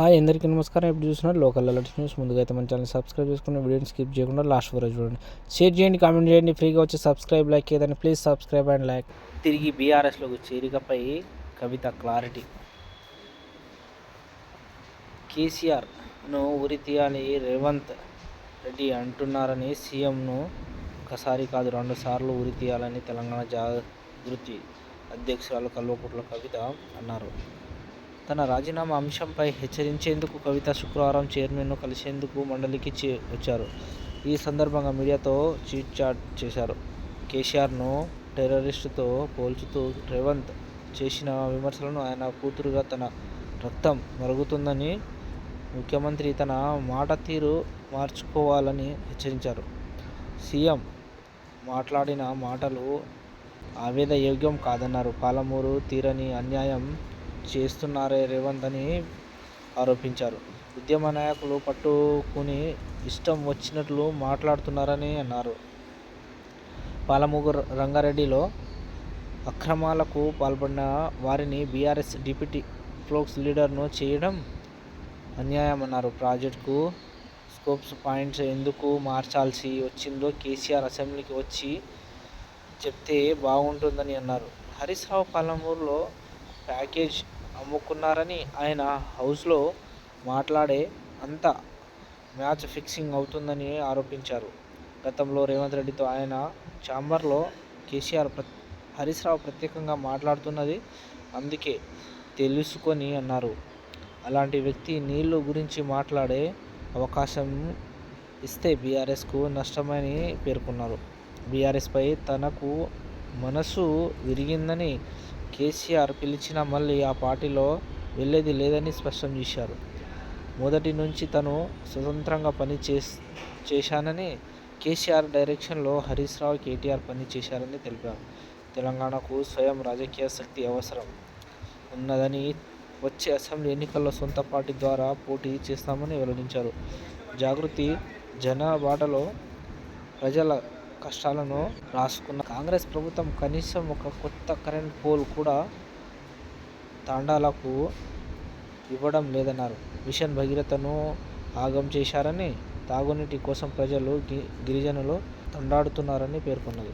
Hi అందరికీ నమస్కారం. ఇప్పుడు చూస్తున్నారు? Local alerts news. ముందుగా అయితే మన ఛానల్ సబ్స్క్రైబ్ చేసుకుని వీడియోని స్కిప్ చేయకుండా లాస్ట్ వరకు చూడండి. షేర్ చేయండి కామెంట్ చేయండి. ఫ్రీగా వచ్చి సబ్స్క్రైబ్ లైక్ ఏదని ప్లీజ్ సబ్స్క్రైబ్ అండ్ లైక్ తిరిగి బీఆర్ఎస్లోకి చేరికపై కవిత క్లారిటీ కేసీఆర్ను ఉరి తీయాలి రేవంత్ రెడ్డి అంటున్నారని సీఎంను ఒకసారి కాదు రెండు సార్లు ఉరి తీయాలని తెలంగాణ జాగృతి అధ్యక్షురాలు కల్వకుట్ల కవిత అన్నారు. తన రాజీనామా అంశంపై హెచ్చరించేందుకు కవిత శుక్రవారం చైర్మన్ను కలిసేందుకు మండలికి వచ్చారు. ఈ సందర్భంగా మీడియాతో చీట్ చాట్ చేశారు. కేసీఆర్ను టెర్రరిస్టుతో పోల్చుతూ రేవంత్ చేసిన విమర్శలను ఆయన కూతురుగా తన రక్తం మరుగుతుందని ముఖ్యమంత్రి తన మాట తీరు మార్చుకోవాలని హెచ్చరించారు. సీఎం మాట్లాడిన మాటలు ఆవేద యోగ్యం కాదన్నారు. పాలమూరు తీరని అన్యాయం చేస్తున్నారే రేవంత్ అని ఆరోపించారు. ఉద్యమ నాయకులు పట్టుకుని ఇష్టం వచ్చినట్లు మాట్లాడుతున్నారని అన్నారు. పాలమూగు రంగారెడ్డిలో అక్రమాలకు పాల్పడిన వారిని బీఆర్ఎస్ డిప్యూటీ ఫ్లోక్స్ లీడర్ను చేయడం అన్యాయమన్నారు. ప్రాజెక్టుకు స్కోప్స్ పాయింట్స్ ఎందుకు మార్చాల్సి వచ్చిందో కేసీఆర్ అసెంబ్లీకి వచ్చి చెప్తే బాగుంటుందని అన్నారు. హరీష్ రావు పాలమూరులో ప్యాకేజ్ అమ్ముకున్నారని ఆయన హౌస్లో మాట్లాడే అంత మ్యాచ్ ఫిక్సింగ్ అవుతుందని ఆరోపించారు. గతంలో రేవంత్ రెడ్డితో ఆయన ఛాంబర్లో కేసీఆర్ ప్ర హరీష్ రావు ప్రత్యేకంగా మాట్లాడుతున్నది అందుకే తెలుసుకొని అన్నారు. అలాంటి వ్యక్తి నీళ్ళు గురించి మాట్లాడే అవకాశం ఇస్తే బీఆర్ఎస్కు నష్టమని పేర్కొన్నారు. బీఆర్ఎస్పై తనకు మనసు విరిగిందని కేసీఆర్ పిలిచినా మళ్ళీ ఆ పార్టీలో వెళ్ళేది లేదని స్పష్టం చేశారు. మొదటి నుంచి తను స్వతంత్రంగా పని చేశానని కేసీఆర్ డైరెక్షన్లో హరీష్ రావు కేటీఆర్ పని చేశారని తెలిపారు. తెలంగాణకు స్వయం రాజకీయ శక్తి అవసరం ఉన్నదని వచ్చే అసెంబ్లీ ఎన్నికల్లో సొంత పార్టీ ద్వారా పోటీ చేస్తామని వెల్లడించారు. జాగృతి జనబాటలో ప్రజల కష్టాలను రాసుకున్న కాంగ్రెస్ ప్రభుత్వం కనీసం ఒక కొత్త కరెంట్ పోల్ కూడా తాండాలకు ఇవ్వడం లేదన్నారు. మిషన్ భగీరథను ఆగం చేశారని తాగునీటి కోసం ప్రజలు గిరిజనులు తండాడుతున్నారని పేర్కొన్నది.